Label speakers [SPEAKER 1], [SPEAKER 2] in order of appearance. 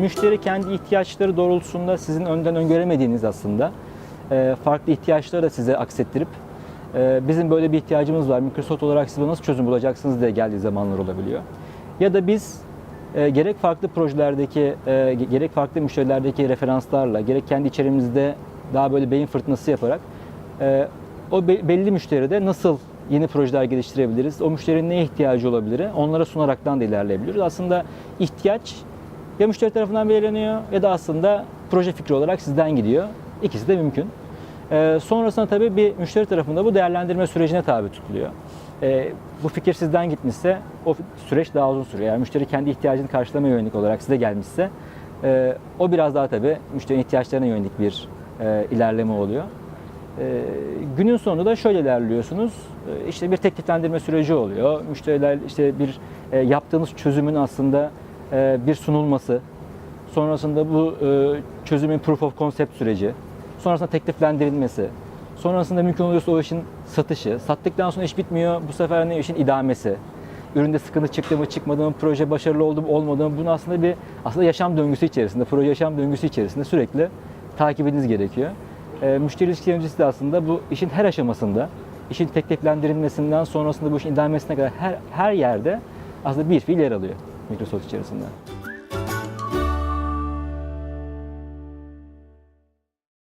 [SPEAKER 1] müşteri kendi ihtiyaçları doğrultusunda sizin önden öngöremediğiniz aslında e, farklı ihtiyaçları da size aksettirip e, bizim böyle bir ihtiyacımız var. Microsoft olarak siz nasıl çözüm bulacaksınız diye geldiği zamanlar olabiliyor. Ya da biz e, gerek farklı projelerdeki, e, ge- gerek farklı müşterilerdeki referanslarla, gerek kendi içerimizde daha böyle beyin fırtınası yaparak o be- belli müşteride nasıl yeni projeler geliştirebiliriz, o müşterinin neye ihtiyacı olabilir, onlara sunaraktan da ilerleyebiliyoruz. Aslında ihtiyaç ya müşteri tarafından belirleniyor ya da aslında proje fikri olarak sizden gidiyor. İkisi de mümkün. Ee, sonrasında tabii bir müşteri tarafında bu değerlendirme sürecine tabi tutuluyor. Ee, bu fikir sizden gitmişse o süreç daha uzun sürüyor. Yani müşteri kendi ihtiyacını karşılamaya yönelik olarak size gelmişse e, o biraz daha tabii müşterinin ihtiyaçlarına yönelik bir e, ilerleme oluyor. Ee, günün sonunda da şöyle ilerliyorsunuz. Ee, işte bir tekliflendirme süreci oluyor. Müşteriler işte bir e, yaptığınız çözümün aslında e, bir sunulması. Sonrasında bu e, çözümün proof of concept süreci. Sonrasında tekliflendirilmesi. Sonrasında mümkün oluyorsa o işin satışı. Sattıktan sonra iş bitmiyor. Bu sefer ne işin idamesi. Üründe sıkıntı çıktı mı çıkmadı mı, proje başarılı oldu mu olmadı mı bunu aslında bir aslında yaşam döngüsü içerisinde, proje yaşam döngüsü içerisinde sürekli takip etmeniz gerekiyor. E, müşteri ilişki yöneticisi de aslında bu işin her aşamasında, işin tekliflendirilmesinden sonrasında bu işin idamesine kadar her, her yerde aslında bir fiil yer alıyor Microsoft içerisinde.